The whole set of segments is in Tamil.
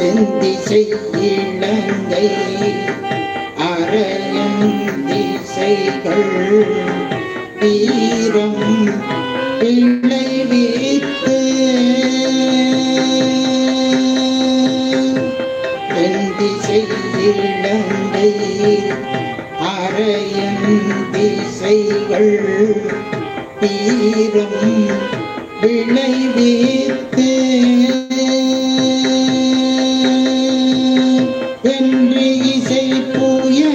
தென்திசை இலங்கை அரையன் திசைகள் வீரம் வீத்து. தென்திசை இலங்கை அரையன் திசைகள் வீரம் விளைவித்தேன் இசை புயங்களை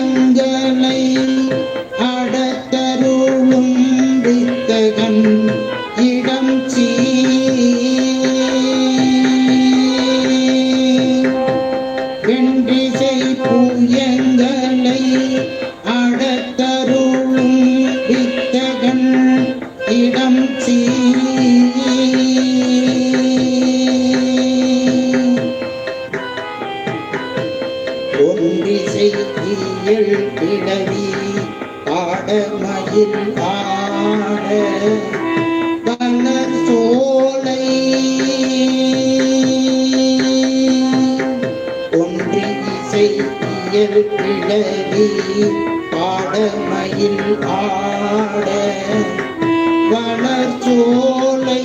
ஒன்றிசை இயல் கிளவி பாடமயில் ஆட வன சோலை ஒன்றி இசை இயல் கிளவி பாடமயில் ஆட வனச்சோலை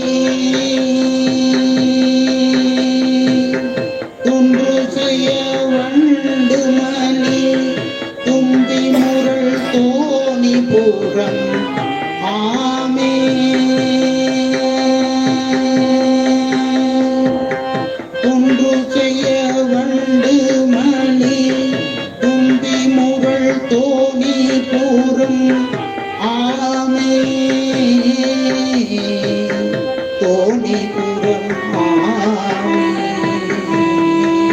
தோணி கூறும் ஆமே